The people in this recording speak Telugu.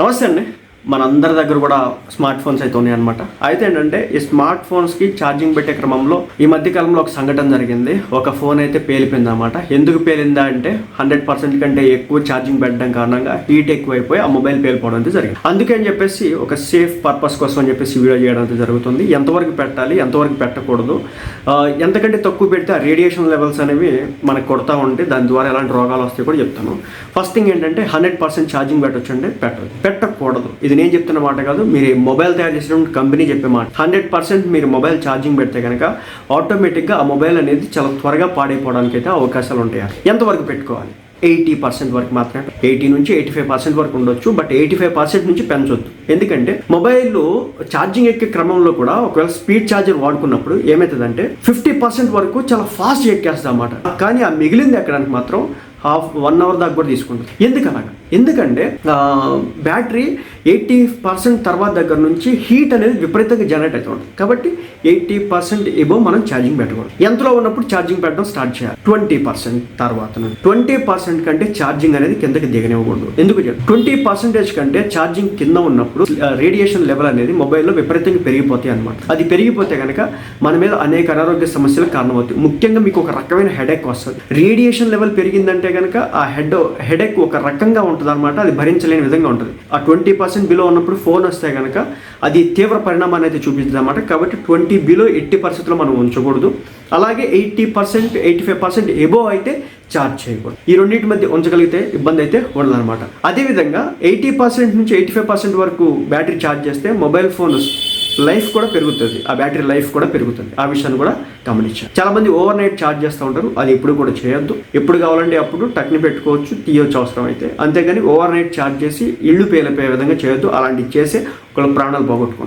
నమస్తే అండి. మనందరి దగ్గర కూడా స్మార్ట్ ఫోన్స్ అయితే ఉన్నాయి అనమాట అయితే ఏంటంటే ఈ స్మార్ట్ ఫోన్స్కి ఛార్జింగ్ పెట్టే క్రమంలో ఈ మధ్య కాలంలో ఒక సంఘటన జరిగింది. ఒక ఫోన్ అయితే పేలిపోయింది అనమాట ఎందుకు పేలిందా అంటే హండ్రెడ్ పర్సెంట్ కంటే ఎక్కువ ఛార్జింగ్ పెట్టడం కారణంగా హీట్ ఎక్కువైపోయి ఆ మొబైల్ పేలిపోవడం అయితే జరిగింది. అందుకని చెప్పేసి ఒక సేఫ్ పర్పస్ కోసం అని చెప్పేసి వీడియో చేయడం అయితే జరుగుతుంది. ఎంతవరకు పెట్టాలి ఎంతవరకు పెట్టకూడదు ఎంతకంటే తక్కువ పెడితే ఆ రేడియేషన్ లెవెల్స్ అనేవి మనకు కొడతా ఉంటే దాని ద్వారా ఎలాంటి రోగాలు వస్తాయి కూడా చెప్తాను. ఫస్ట్ థింగ్ ఏంటంటే హండ్రెడ్ పర్సెంట్ ఛార్జింగ్ పెట్టొచ్చు అంటే పెట్టదు పెట్టకూడదు. ఇది నేను చెప్తున్న మాట కాదు మీరు మొబైల్ తయారు చేసిన కంపెనీ చెప్పే మాట. హండ్రెడ్ పర్సెంట్ మీరు మొబైల్ ఛార్జింగ్ పెడితే కనుక ఆటోమేటిక్గా ఆ మొబైల్ అనేది చాలా త్వరగా పాడైపోవడానికి అయితే అవకాశాలు ఉంటాయి. ఎంతవరకు పెట్టుకోవాలి? ఎయిటీ పర్సెంట్ వరకు మాత్రమే. ఎయిటీ నుంచి ఎయిటీ ఫైవ్ పర్సెంట్ వరకు ఉండొచ్చు బట్ ఎయిటీ ఫైవ్ పర్సెంట్ నుంచి పెంచొద్దు. ఎందుకంటే మొబైల్ ఛార్జింగ్ ఎక్కే క్రమంలో కూడా ఒకవేళ స్పీడ్ ఛార్జర్ వాడుకున్నప్పుడు ఏమవుతుందంటే ఫిఫ్టీ పర్సెంట్ వరకు చాలా ఫాస్ట్ ఎక్కేస్తుంది అన్నమాట కానీ ఆ మిగిలింది ఎక్కడానికి మాత్రం హాఫ్ వన్ అవర్ దాకా కూడా తీసుకుంటుంది. ఎందుకు ఎందుకంటే బ్యాటరీ ఎయిటీ పర్సెంట్ తర్వాత దగ్గర నుంచి హీట్ అనేది విపరీతంగా జనరేట్ అవుతుంది. కాబట్టి ఎయిటీ పర్సెంట్ ఎబో మనం ఛార్జింగ్ పెట్టకూడదు. ఎంతలో ఉన్నప్పుడు ఛార్జింగ్ పెట్టడం స్టార్ట్ చేయాలి. ట్వంటీ పర్సెంట్ తర్వాత ట్వంటీ పర్సెంట్ కంటే ఛార్జింగ్ అనేది కిందకి దిగనివ్వకూడదు. ఎందుకు ట్వంటీ పర్సెంటేజ్ కంటే ఛార్జింగ్ కింద ఉన్నప్పుడు రేడియేషన్ లెవెల్ అనేది మొబైల్లో విపరీతంగా పెరిగిపోతాయి అనమాట అది పెరిగిపోతే కనుక మన మీద అనేక అనారోగ్య సమస్యలకు కారణమవుతాయి. ముఖ్యంగా మీకు ఒక రకమైన హెడేక్ వస్తుంది. రేడియేషన్ లెవెల్ పెరిగిందంటే కనుక ఆ హెడ్ హెడేక్ ఒక రకంగా ఉంటుంది అనమాట అది భరించలేని విధంగా ఉంటుంది. ఆ ట్వంటీ పర్సెంట్ బిలో ఉన్నప్పుడు ఫోన్ వస్తే కనుక అది తీవ్ర పరిణామాన్ని అయితే చూపిస్తుంది అనమాట కాబట్టి ట్వంటీ బిలో ఎట్టి పరిస్థితుల్లో మనం ఉంచకూడదు. అలాగే eighty percent eighty five percent above అయితే ఛార్జ్ చేయకూడదు. ఈ రెండింటి మధ్య ఉంచగలిగితే ఇబ్బంది అయితే ఉండదు అనమాట అదేవిధంగా ఎయిటీ పర్సెంట్ నుంచి ఎయిటీ ఫైవ్ పర్సెంట్ వరకు బ్యాటరీ ఛార్జ్ చేస్తే మొబైల్ ఫోన్ లైఫ్ కూడా పెరుగుతుంది. ఆ బ్యాటరీ లైఫ్ కూడా పెరుగుతుంది. ఆ విషయాన్ని కూడా గమనించాలి. చాలా మంది ఓవర్ నైట్ ఛార్జ్ చేస్తూ ఉంటారు. అది ఎప్పుడు కూడా చేయొద్దు. ఎప్పుడు కావాలంటే అప్పుడు టక్ని పెట్టుకోవచ్చు. తీయొచ్చు అవసరం అయితే. అంతేగాని ఓవర్ నైట్ ఛార్జ్ చేసి ఇళ్ళు పేలిపోయే విధంగా చేయొద్దు. అలాంటివి చేసి ఒకళ్ళ ప్రాణాలు పోగొట్టుకుంటారు.